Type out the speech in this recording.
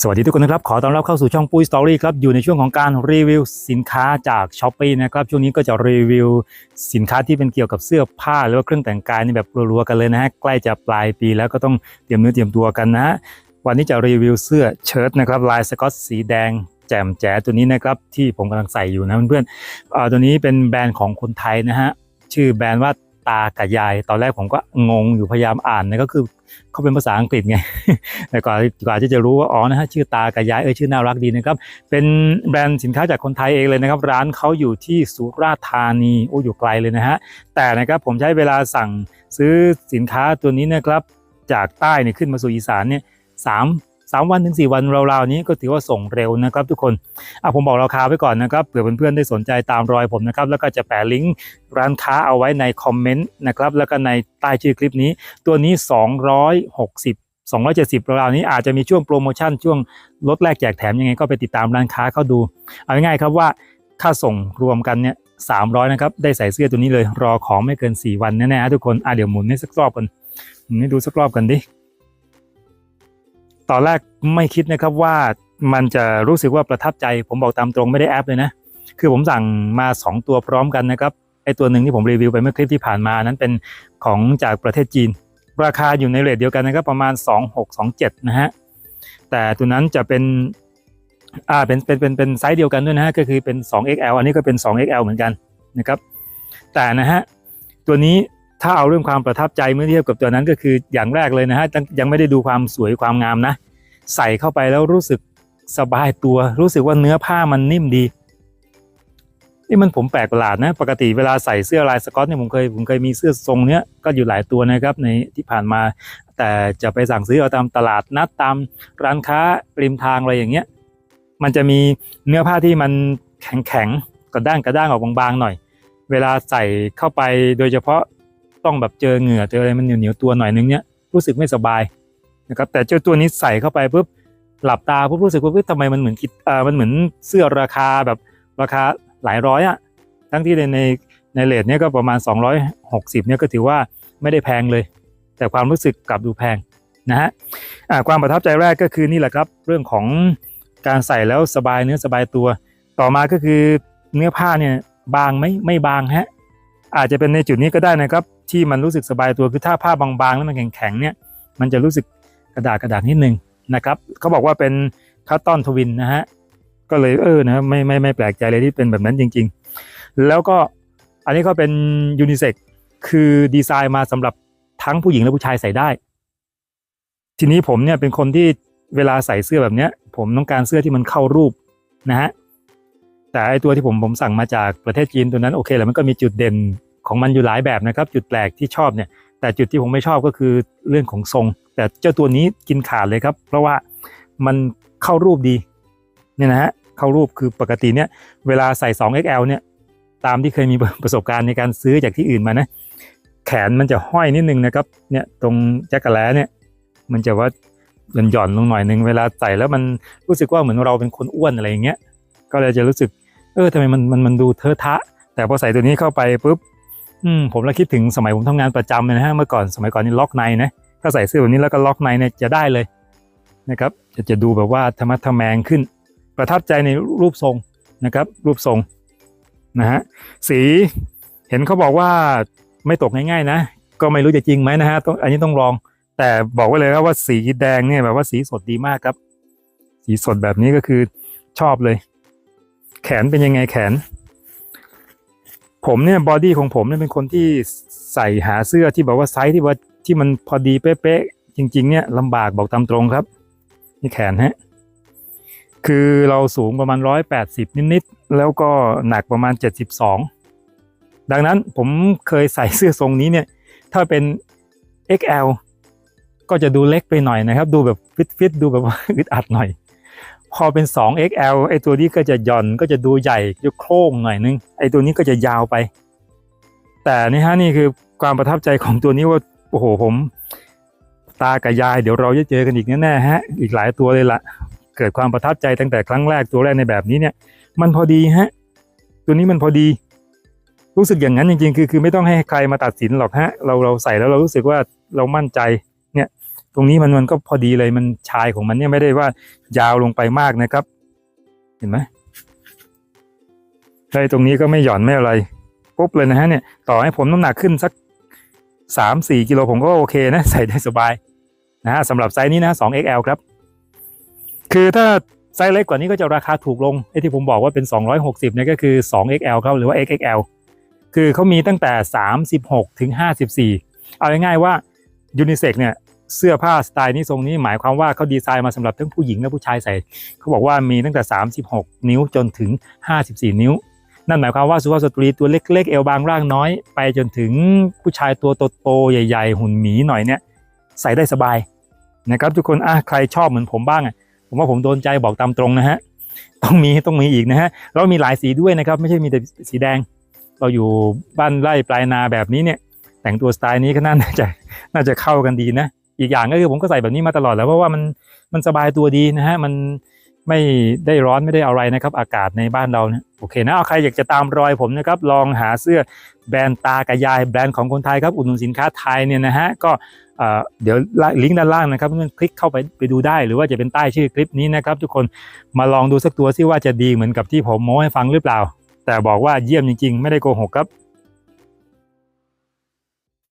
สวัสดีทุกคนนะครับ ขอต้อนรับเข้าสู่ช่องปุ้ยสตอรี่ครับ อยู่ในช่วงของการรีวิวสินค้าจากช้อปปีนะครับ ช่วงนี้ก็จะรีวิวสินค้าที่เป็นเกี่ยวกับเสื้อผ้าหรือว่าเครื่องแต่งกายนี่แบบรัวๆกันเลยนะฮะ ใกล้จะปลายปีแล้วก็ต้องเตรียมเนื้อเตรียมตัวกันนะฮะ วันนี้จะรีวิวเสื้อเชิ้ตนะครับลายสกอตสีแดงแจ่มแจ๋ตัวนี้นะครับที่ผมกำลังใส่อยู่นะเพื่อนๆอ่าตัวนี้เป็นแบรนด์ของคนไทยนะฮะ ชื่อแบรนด์ว่าตากับยาย ตอนแรกผมก็งงอยู่พยายามอ่านนะก็คือ เขาเป็นภาษาอังกฤษไงแต่กว่ากว่าที่จะรู้ว่าอ๋อนะฮะชื่อตากับยายเออชื่อน่ารักดีนะครับเป็นแบรนด์สินค้าจากคนไทยเองเลยนะครับ ร้านเขาอยู่ที่สุราษฎร์ธานีโอ้อยู่ไกลเลยนะฮะแต่นะครับผมใช้เวลาสั่งซื้อสินค้าตัวนี้นะครับจากใต้เนี่ยขึ้นมาสู่อีสานเนี่ยสาม สามวันถึงสี่วันราวๆนี้ก็ถือว่าส่งเร็วนะครับ ทุกคนอะผมบอกราคาไว้ก่อนนะครับเผื่อเพื่อนๆได้สนใจตามรอยผมนะครับแล้วก็จะแปะลิงก์ร้านค้าเอาไว้ในคอมเมนต์นะครับแล้วก็ในใต้ชื่อคลิปนี้ ตัวนี้ 260 270ราวๆนี้อาจจะมีช่วงโปรโมชั่นช่วงลดแลกแจกแถมยังไงก็ไปติดตามร้านค้าเขาดู เอาง่ายๆครับว่าค่าส่งรวมกันเนี่ย300นะครับ ได้ใส่เสื้อตัวนี้เลย รอของไม่เกิน 4 วันแน่ๆทุกคน อะเดี๋ยวหมุนให้สักรอบกันหมุนให้ดูสักรอบกันดิ ตอนแรกไม่คิดนะครับว่ามันจะรู้สึกว่าประทับใจ ผมบอกตามตรงไม่ได้แอปเลยนะ คือผมสั่งมา 2 ตัวพร้อมกันนะครับไอตัวหนึ่งที่ผมรีวิวไปเมื่อคลิปที่ผ่านมานั้นเป็นของจากประเทศจีน ราคาอยู่ในเรทเดียวกันนะครับประมาณ 2627 นะฮะแต่ตัวนั้นจะเป็นอ่าเป็นเป็นเป็นเป็นไซส์เดียวกันด้วยนะฮะก็คือเป็น 2XL อันนี้ก็เป็น 2XL เหมือนกันนะครับแต่นะฮะตัวนี้ ถ้าเอาเรื่องความประทับใจเมื่อเทียบกับตัวนั้นก็คืออย่างแรกเลยนะฮะยังไม่ได้ดูความสวยความงามนะ ใส่เข้าไปแล้วรู้สึกสบายตัว รู้สึกว่าเนื้อผ้ามันนิ่มดีนี่มันผมแปลกประหลาดนะ ปกติเวลาใส่เสื้อลายสกอตเนี่ยผมเคยผมเคยมีเสื้อทรงเนี้ยก็อยู่หลายตัวนะครับในที่ผ่านมา แต่จะไปสั่งซื้อเอาตามตลาดนัดตามร้านค้าริมทางอะไรอย่างเงี้ยมันจะมีเนื้อผ้าที่มันแข็งแข็งๆกระด้างกระด้างออกบางๆหน่อย เวลาใส่เข้าไปโดยเฉพาะ ต้องแบบเจอเหงื่อเจออะไรมันเหนียวเหนียวๆตัวหน่อยนึงเนี้ยรู้สึกไม่สบายนะครับแต่เจ้าตัวนี้ใส่เข้าไปปุ๊บหลับตาปุ๊บรู้สึกว่าทำไมมันเหมือนคิอ่ามันเหมือนเสื้อราคาแบบราคาหลายร้อยอะทั้งที่ในในในเลทเนี้ยก็ประมาณ 260เนี่ยก็ถือว่าไม่ได้แพงเลย แต่ความรู้สึกกลับดูแพงนะฮะอ่าความประทับใจแรกก็คือนี่แหละครับเรื่องของการใส่แล้วสบายเนื้อสบายตัว ต่อมาก็คือเนื้อผ้าเนี่ยบางไหมไม่บางฮะอาจจะเป็นในจุดนี้ก็ได้นะครับ ที่มันรู้สึกสบายตัวคือถ้าผ้าบางๆ แล้วมันแข็งๆเนี่ยมันจะรู้สึกกระดาษกระดาษนิดนึงนะครับเขาบอกว่าเป็นคัตตอนทวินนะฮะก็เลยเออนะไม่ไม่ไม่แปลกใจเลยที่เป็นแบบนั้นจริง ๆ แล้วก็อันนี้ก็เป็นยูนิเซ็กคือดีไซน์มาสำหรับทั้งผู้หญิงและผู้ชายใส่ได้ ทีนี้ผมเนี่ยเป็นคนที่เวลาใส่เสื้อแบบเนี้ย ผมต้องการเสื้อที่มันเข้ารูปนะฮะแต่ไอตัวที่ผมผมสั่งมาจากประเทศจีนตัวนั้นโอเคแหละมันก็มีจุดเด่น ของมันอยู่หลายแบบนะครับ จุดแปลกที่ชอบเนี่ยแต่จุดที่ผมไม่ชอบก็คือเรื่องของทรง แต่เจ้าตัวนี้กินขาดเลยครับ เพราะว่ามันเข้ารูปดีเนี่ยนะฮะเข้ารูปคือปกติเนี่ยเวลาใส่ 2XL เนี่ยตามที่เคยมีประสบการณ์ในการซื้อจากที่อื่นมานะแขนมันจะห้อยนิดนึงนะครับเนี่ยตรงแจ็คกะแล้เนี่ยมันจะว่าหย่อนหย่อนลงหน่อยนึงเวลาใส่แล้วมันรู้สึกว่าเหมือนเราเป็นคนอ้วนอะไรอย่างเงี้ยก็เลยจะรู้สึกเออทำไมมันมันมันดูเทอะทะ แต่พอใส่ตัวนี้เข้าไปปุ๊บ อืมผมแล้วคิดถึงสมัยผมทำงานประจำเลยนะฮะเมื่อก่อนสมัยก่อนนี่ล็อกในนะถ้าใส่เสื้อแบบนี้แล้วก็ล็อกในเนี่ยจะได้เลยนะครับ จะจะดูแบบว่าธรรมะทะแมงขึ้น ประทับใจในรูปทรงนะครับ รูปทรงนะฮะสีเห็นเขาบอกว่าไม่ตกง่ายๆนะ ก็ไม่รู้จะจริงไหมนะฮะต้องอันนี้ต้องลอง แต่บอกไว้เลยครับว่าสีแดงเนี่ยแบบว่าสีสดดีมากครับ สีสดแบบนี้ก็คือชอบเลย แขนเป็นยังไงแขน ผมเนี่ยบอดี้ของผมเนี่ยเป็นคนที่ใส่หาเสื้อที่แบบว่าไซส์ที่ว่าที่มันพอดีเป๊ะๆจริง ๆ เนี่ยลำบากบอกตามตรงครับ นี่แขนฮะคือเราสูงประมาณร้อยแปดสิบนิดๆแล้วก็หนักประมาณเจ็ดสิบสองดังนั้นผมเคยใส่เสื้อทรงนี้เนี่ย ถ้าเป็น XL ก็จะดูเล็กไปหน่อยนะครับ ดูแบบฟิตๆดูแบบว่าอึดอัดหน่อย พอเป็น 2XL ไอตัวนี้ก็จะหย่อนก็จะดูใหญ่จะโค้งหน่อยนึง ไอตัวนี้ก็จะยาวไป แต่นี่ฮะนี่คือความประทับใจของตัวนี้ว่า โอ้โหผม ตากับยายเดี๋ยวเราจะเจอกันอีกแน่ๆฮะ อีกหลายตัวเลยละเกิดความประทับใจตั้งแต่ครั้งแรกตัวแรกในแบบนี้เนี่ย มันพอดีฮะ ตัวนี้มันพอดี รู้สึกอย่างนั้นจริงๆ คือคือไม่ต้องให้ใครมาตัดสินหรอกฮะ เราเราใส่แล้วเรารู้สึกว่าเรามั่นใจ ตรงนี้มันมันก็พอดีเลยมันชายของมันเนี่ยไม่ได้ว่ายาวลงไปมากนะครับ เห็นไหมใช่ตรงนี้ก็ไม่หย่อนไม่อะไรปุ๊บเลยนะฮะเนี่ยต่อให้ผมน้ำหนักขึ้นสักสามสี่กิโลผมก็โอเคนะ ใส่ได้สบายนะฮะสำหรับไซส์นี้นะ 2XL ครับ คือถ้าไซส์เล็กกว่านี้ก็จะราคาถูกลงไอ้ที่ผมบอกว่าเป็น 260เนี่ยก็คือ 2XL ครับหรือว่า XXL คือเขามีตั้งแต่ 36 ถึง 54 เอาง่ายๆว่ายูนิเซ็กเนี่ย เสื้อผ้าสไตล์นี้ทรงนี้หมายความว่าเขาดีไซน์มาสำหรับทั้งผู้หญิงและผู้ชายใส่เขาบอกว่ามีตั้งแต่ 36 นิ้วจนถึง 54 นิ้ว นั่นหมายความว่าสุภาพสตรีตัวเล็กๆ เอวบางร่างน้อย ไปจนถึงผู้ชายตัวโตๆใหญ่ ๆ หุ่นหมีหน่อยเนี่ยใส่ได้สบายนะครับทุกคนอะใครชอบเหมือนผมบ้างอะผมว่าผมโดนใจบอกตามตรงนะฮะต้องมีต้องมีอีกนะฮะแล้วมีหลายสีด้วยนะครับ ไม่ใช่มีแต่สีแดง เราอยู่บ้านไร่ปลายนาแบบนี้เนี่ยแต่งตัวสไตล์นี้ก็น่าจะน่าจะเข้ากันดีนะ อีกอย่างก็คือผมก็ใส่แบบนี้มาตลอดแล้วเพราะว่ามันมันสบายตัวดีนะฮะมันไม่ได้ร้อนไม่ได้อะไรนะครับ อากาศในบ้านเราเนี่ยโอเคนะเอาใครอยากจะตามรอยผมนะครับลองหาเสื้อแบรนด์ตากระยายแบรนด์ของคนไทยครับอุดหนุนสินค้าไทยเนี่ยนะฮะก็เดี๋ยวลิงก์ด้านล่างนะครับเพื่อนคลิกเข้าไปไปดูได้หรือว่าจะเป็นใต้ชื่อคลิปนี้นะครับ ทุกคนมาลองดูสักตัวซิว่าจะดีเหมือนกับที่ผมโม้ให้ฟังหรือเปล่า แต่บอกว่าเยี่ยมจริง ๆ ไม่ได้โกหกครับ